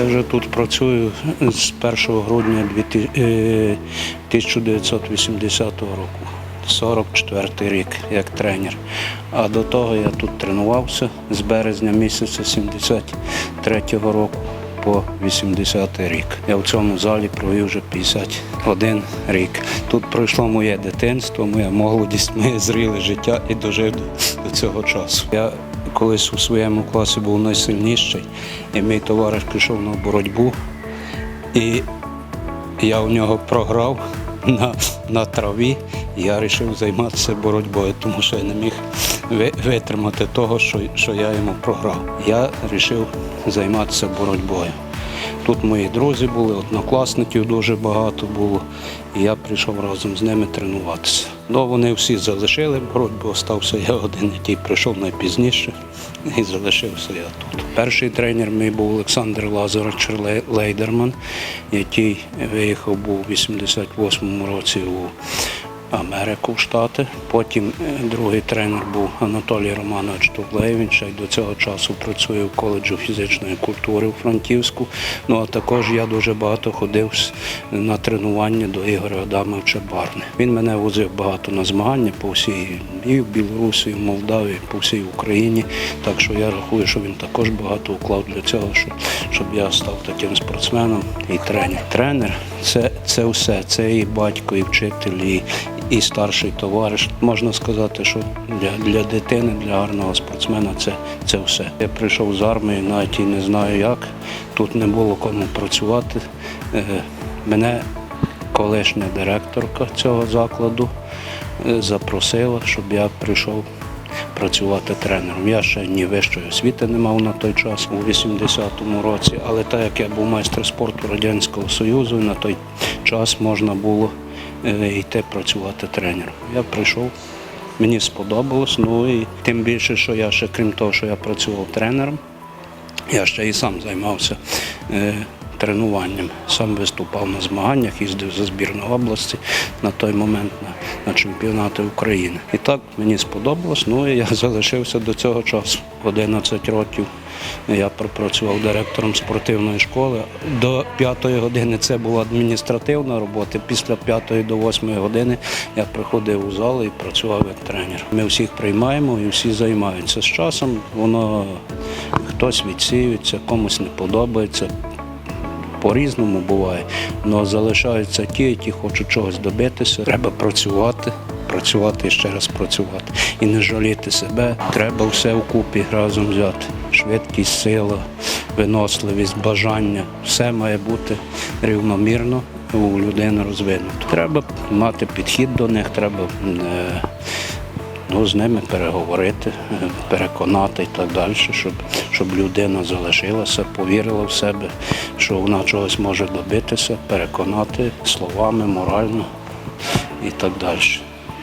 Я вже тут працюю з 1 грудня 2000 е, 1980 року. 44 рік як тренер. А до того я тут тренувався з березня місяця 73 року по 80 рік. Я в цьому залі провів вже 51 рік. Тут пройшло моє дитинство, моя молодість, моє зріле життя і дожив до, до цього часу. Я колись у своєму класі був найсильніший, і мій товариш пішов на боротьбу. І я у нього програв на, на траві. Я вирішив займатися боротьбою, тому що я не міг витримати того, що, що я йому програв. Я вирішив займатися боротьбою. Тут мої друзі були, однокласників дуже багато було, і я прийшов разом з ними тренуватися. Ну, вони всі залишили боротьбу, остався я один, який прийшов найпізніше і залишився я тут. Перший тренер мій був Олександр Лазарович Лейдерман, який виїхав був у 88-му році у Америку в Штати. Потім е, другий тренер був Анатолій Романович Тублей. Він ще й до цього часу працює в коледжу фізичної культури у Франківську. Ну а також я дуже багато ходив на тренування до Ігоря Адамовича Барни. Він мене возив багато на змагання по всій і в Білорусі, і в Молдавії, по всій Україні. Так що я рахую, що він також багато уклав для цього, щоб я став таким спортсменом і тренер. Тренер це, це все. Це і батько, і вчитель, і, і старший товариш. Можна сказати, що для, для дитини, для гарного спортсмена це, це все. Я прийшов з армії, навіть і не знаю як. Тут не було кому працювати. Е, Мене колишня директорка цього закладу е, запросила, щоб я прийшов працювати тренером. Я ще ні вищої освіти не мав на той час, у 80-му році, але так як я був майстер спорту Радянського Союзу, на той час можна було е, йти працювати тренером. Я прийшов. Мені сподобалось, ну і тим більше, що я ще, крім того, що я працював тренером, я ще і сам займався е, тренуванням. Сам виступав на змаганнях, їздив за збірну області на той момент на, на чемпіонати України. І так мені сподобалось. Ну і я залишився до цього часу. 11 років я пропрацював директором спортивної школи. До 5 години це була адміністративна робота. Після 5 до 8 години я приходив у зал і працював як тренер. Ми всіх приймаємо і всі займаються. З часом воно хтось відсіюється, комусь не подобається. По-різному буває, але залишаються ті, які хочуть чогось добитися. Треба працювати, працювати і ще раз працювати. І не жаліти себе. Треба все вкупі разом взяти. Швидкість, сила, виносливість, бажання. Все має бути рівномірно у людини розвинуто. Треба мати підхід до них, треба е, ну, з ними переговорити, переконати і так далі, щоб, щоб людина залишилася, повірила в себе, що вона чогось може добитися, переконати словами, морально і так далі.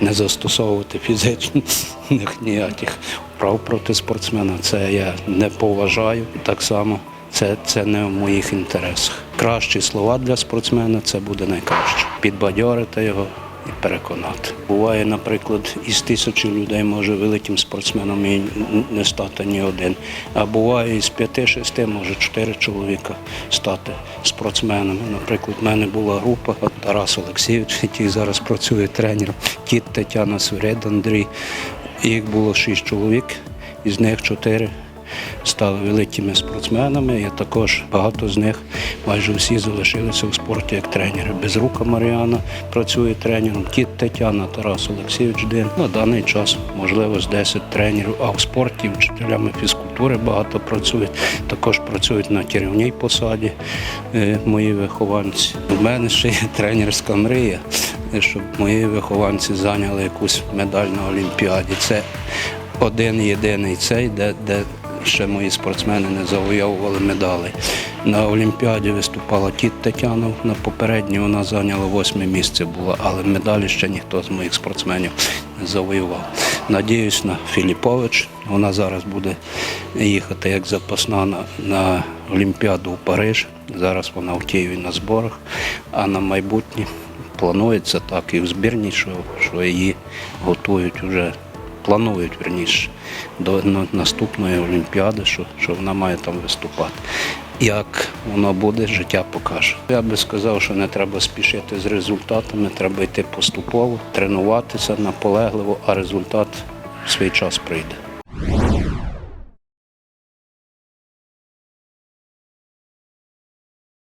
Не застосовувати фізичних ніяких прав проти спортсмена. Це я не поважаю. Так само це, це не в моїх інтересах. Кращі слова для спортсмена це буде найкраще. Підбадьорити його і переконати. Буває, наприклад, із тисячі людей може великим спортсменом і не стати ні один. А буває із п'яти-шести, може чотири чоловіка стати спортсменами. Наприклад, в мене була група Тарас Олексійович, який зараз працює тренером, кіт Тетяна Свирид, Андрій. Їх було шість чоловік, із них чотири стали великими спортсменами. І також багато з них, майже всі залишилися у спорті як тренери. Безрука Маріана працює тренером, кіт Тетяна, Тарас Олексійович Дин. На даний час, можливо, з 10 тренерів, а в спорті вчителями фізкультури багато працюють. Також працюють на керівній посаді е, мої вихованці. У мене ще є тренерська мрія, щоб мої вихованці зайняли якусь медаль на Олімпіаді. Це один єдиний цей, де, де ще мої спортсмени не завойовували медалі. На Олімпіаді виступала Тіт Тетяна, на попередній вона зайняла восьме місце було, але медалі ще ніхто з моїх спортсменів не завоював. Надіюсь на Філіпович. Вона зараз буде їхати як запасна на, на Олімпіаду у Париж. Зараз вона в Києві на зборах, а на майбутнє планується так і в збірній, що, що її готують вже планують верніше до наступної Олімпіади, що, що вона має там виступати. Як воно буде, життя покаже. Я би сказав, що не треба спішити з результатами, треба йти поступово, тренуватися наполегливо, а результат в свій час прийде.